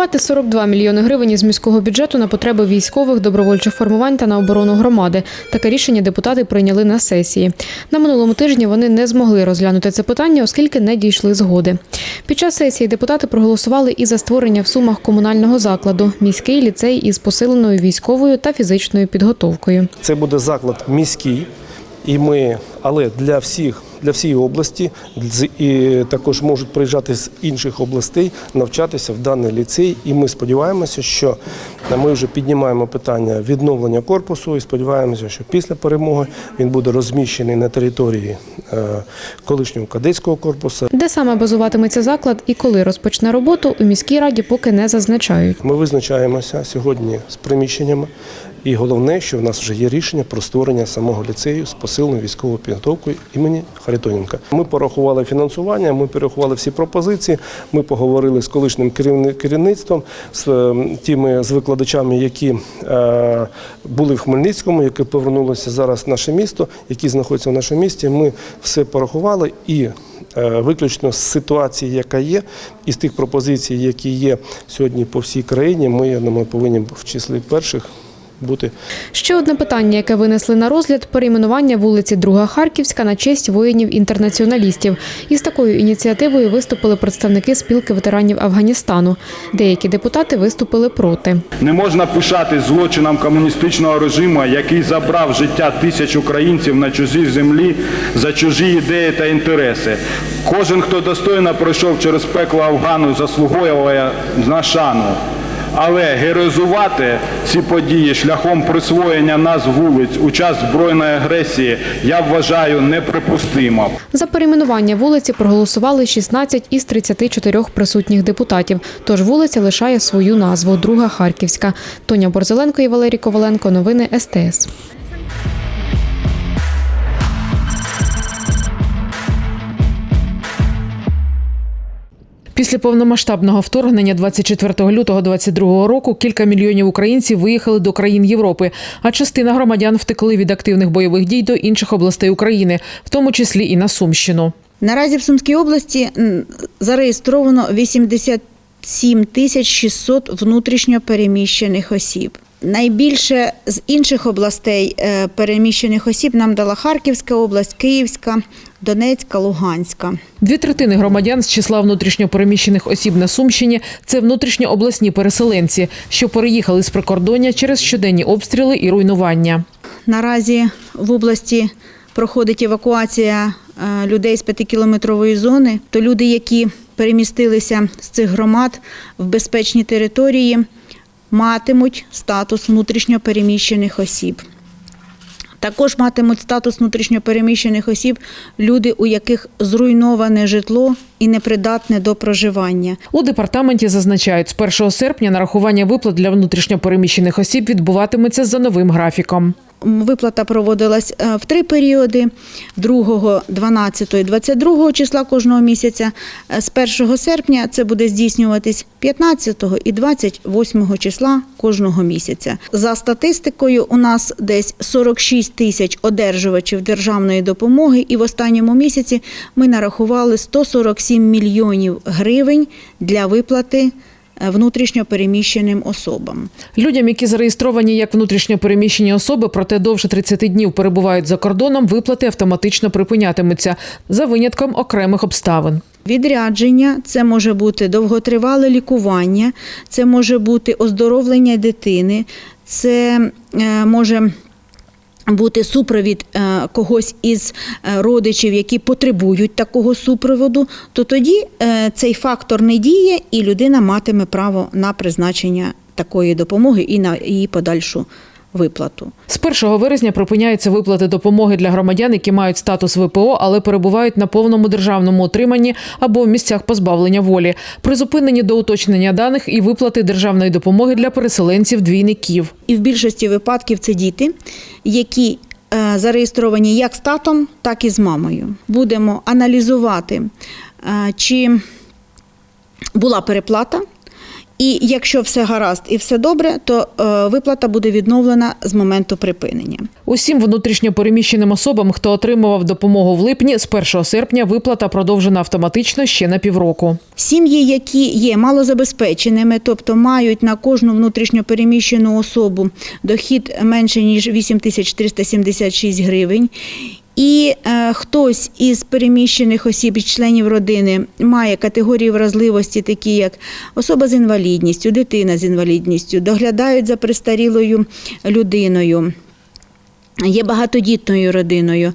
Спрямувати 42 мільйони гривень із міського бюджету на потреби військових, добровольчих формувань та на оборону громади. Таке рішення депутати прийняли на сесії. На минулому тижні вони не змогли розглянути це питання, оскільки не дійшли згоди. Під час сесії депутати проголосували і за створення в сумах комунального закладу міський ліцей із посиленою військовою та фізичною підготовкою. Це буде заклад міський, і ми, але для всіх, для всієї області, і також можуть приїжджати з інших областей навчатися в даний ліцей. І ми сподіваємося, що ми вже піднімаємо питання відновлення корпусу і сподіваємося, що після перемоги він буде розміщений на території е, колишнього кадетського корпусу. Де саме базуватиметься заклад і коли розпочне роботу, у міській раді поки не зазначають. Ми визначаємося сьогодні з приміщеннями. І головне, що в нас вже є рішення про створення самого ліцею з посиленою військовою підготовкою імені Харитоненка. Ми порахували фінансування, ми порахували всі пропозиції. Ми поговорили з колишнім керівни- керівництвом, з е, тими з викладачами, які е, були в Хмельницькому, які повернулися зараз в наше місто, які знаходяться в нашому місті. Ми все порахували і. е, Виключно з ситуації, яка є, і з тих пропозицій, які є сьогодні по всій країні, ми я думаю, повинні в числі перших бути. Ще одне питання, яке винесли на розгляд перейменування вулиці Друга Харківська на честь воїнів-інтернаціоналістів. Із такою ініціативою виступили представники спілки ветеранів Афганістану. Деякі депутати виступили проти. Не можна пишати злочином комуністичного режиму, який забрав життя тисяч українців на чужій землі за чужі ідеї та інтереси. Кожен, хто достойно пройшов через пекло Афгану, заслуговує на шану. Але героїзувати ці події шляхом присвоєння назв вулиць у час збройної агресії я вважаю неприпустимо. За перейменування вулиці проголосували 16 із 34 присутніх депутатів. Тож вулиця лишає свою назву Друга Харківська. Тоня Борзеленко і Валерій Коваленко. Новини СТС. Після повномасштабного вторгнення 24 лютого 2022 року кілька мільйонів українців виїхали до країн Європи, а частина громадян втекли від активних бойових дій до інших областей України, в тому числі і на Сумщину. Наразі в Сумській області зареєстровано зареєстровано 87 тисяч 600 внутрішньо переміщених осіб. Найбільше з інших областей е, переміщених осіб нам дала Харківська область, Київська, Донецька, Луганська. Дві третини громадян з числа внутрішньопереміщених осіб на Сумщині це внутрішньообласні переселенці, що переїхали з прикордоння через щоденні обстріли і руйнування. Наразі в області проходить евакуація е, людей з п'ятикілометрової зони. То люди, які перемістилися з цих громад в безпечні території, матимуть статус внутрішньопереміщених осіб. Також матимуть статус внутрішньопереміщених осіб люди, у яких зруйноване житло і непридатне до проживання. У департаменті зазначають, з 1 серпня нарахування виплат для внутрішньопереміщених осіб відбуватиметься за новим графіком. Виплата проводилась е, в три періоди: 2, 12 і 22 числа кожного місяця. Е, З 1 серпня це буде здійснюватись 15 і 28 числа кожного місяця. За статистикою, у нас десь 46 тисяч одержувачів державної допомоги, і в останньому місяці ми нарахували 147 мільйонів гривень для виплати внутрішньо переміщеним особам. Людям, які зареєстровані як внутрішньопереміщені особи, проте довше 30 днів перебувають за кордоном, виплати автоматично припинятимуться за винятком окремих обставин. Відрядження це може бути довготривале лікування, це може бути оздоровлення дитини, це е, може бути супровід е, когось із е, родичів, які потребують такого супроводу, то тоді е, цей фактор не діє, і людина матиме право на призначення такої допомоги і на її подальшу виплату. З 1 вересня припиняються виплати допомоги для громадян, які мають статус ВПО, але перебувають на повному державному утриманні або в місцях позбавлення волі. Призупинені до уточнення даних і виплати державної допомоги для переселенців двійників. І в більшості випадків це діти, які е, зареєстровані як з татом, так і з мамою. Будемо аналізувати, е, чи була переплата. І якщо все гаразд і все добре, то е, виплата буде відновлена з моменту припинення. Усім внутрішньо переміщеним особам, хто отримував допомогу в липні, з 1 серпня виплата продовжена автоматично ще на півроку. Сім'ї, які є малозабезпеченими, тобто мають на кожну внутрішньо переміщену особу дохід менше ніж 8376 гривень. І е, хтось із переміщених осіб членів родини має категорії вразливості, такі як особа з інвалідністю, дитина з інвалідністю, доглядають за престарілою людиною. Є багатодітною родиною.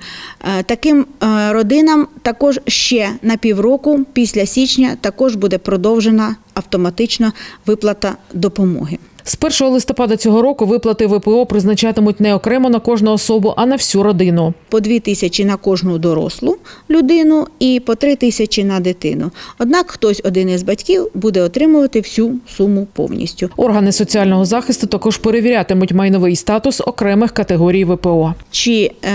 Е, Таким е, родинам також ще на півроку після січня також буде продовжена автоматично виплата допомоги. З 1 листопада цього року виплати ВПО призначатимуть не окремо на кожну особу, а на всю родину. По 2 тисячі на кожну дорослу людину і по 3 тисячі на дитину. Однак хтось один із батьків буде отримувати всю суму повністю. Органи соціального захисту також перевірятимуть майновий статус окремих категорій ВПО. чи е,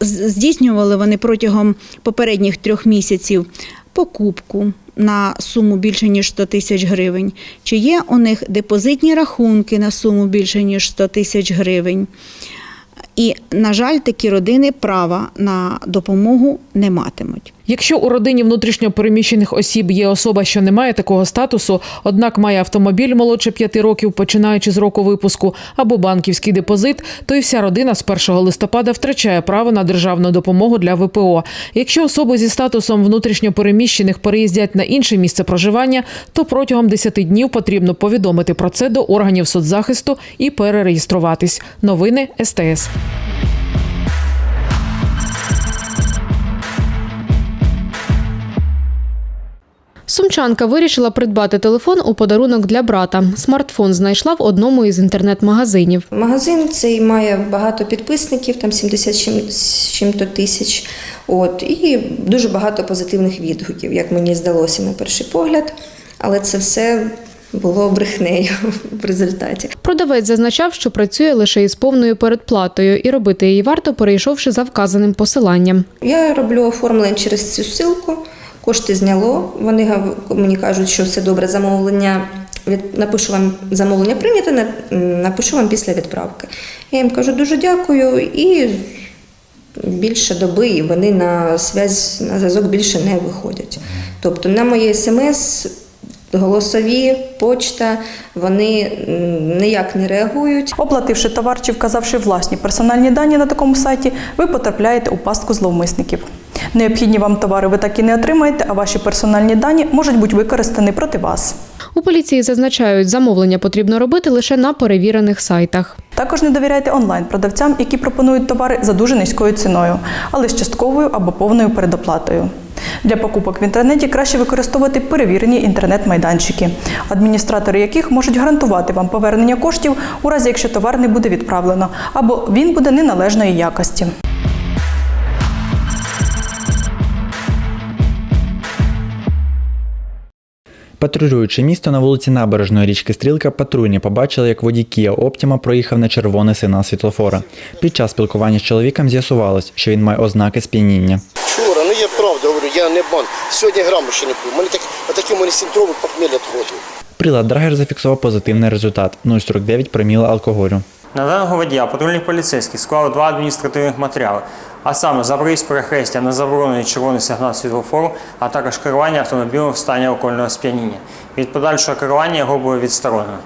здійснювали вони протягом попередніх трьох місяців покупку на суму більше ніж 100 тисяч гривень, чи є у них депозитні рахунки на суму більше ніж 100 тисяч гривень. І, на жаль, такі родини права на допомогу не матимуть. Якщо у родині внутрішньо переміщених осіб є особа, що не має такого статусу, однак має автомобіль молодше 5 років, починаючи з року випуску, або банківський депозит, то і вся родина з 1 листопада втрачає право на державну допомогу для ВПО. Якщо особи зі статусом внутрішньо переміщених переїздять на інше місце проживання, то протягом 10 днів потрібно повідомити про це до органів соцзахисту і перереєструватись. Новини СТС. Сумчанка вирішила придбати телефон у подарунок для брата. Смартфон знайшла в одному із інтернет-магазинів. Магазин цей має багато підписників, там 70 з чим- з чим-то тисяч. От, і дуже багато позитивних відгуків, як мені здалося на перший погляд. Але це все було брехнею в результаті. Продавець зазначав, що працює лише із повною передплатою, і робити її варто, перейшовши за вказаним посиланням. Я роблю оформлення через цю ссылку, кошти зняло. Вони мені кажуть, що все добре, замовлення. Від, напишу вам замовлення прийнято, напишу вам після відправки. Я їм кажу дуже дякую і більше доби, і вони на зв'язь на зв'язок більше не виходять. Тобто на мої смс, голосові, почта, вони ніяк не реагують. Оплативши товар чи вказавши власні персональні дані на такому сайті, ви потрапляєте у пастку зловмисників. Необхідні вам товари ви так і не отримаєте, а ваші персональні дані можуть бути використані проти вас. У поліції зазначають, замовлення потрібно робити лише на перевірених сайтах. Також не довіряйте онлайн-продавцям, які пропонують товари за дуже низькою ціною, але з частковою або повною передоплатою. Для покупок в інтернеті краще використовувати перевірені інтернет-майданчики, адміністратори яких можуть гарантувати вам повернення коштів у разі, якщо товар не буде відправлено, або він буде неналежної якості. Патрулюючи місто на вулиці Набережної річки Стрілка, патрульні побачили, як водій Kia Optima проїхав на червоний сигнал світлофора. Під час спілкування з чоловіком з'ясувалось, що він має ознаки сп'яніння. Вчора, ну я правда я не бан. Сьогодні граму ще не пив. Мене так, отакі мене симптоми похмілля відходили. Прилад Драгер зафіксував позитивний результат 0,49 проміла алкоголю. На даного водія патрульні поліцейські склали два адміністративних матеріали, а саме за проїзд перехрестя на заборонений червоний сигнал світлофору, а також керування автомобілем в стані алкогольного сп'яніння. Від подальшого керування його було відсторонено.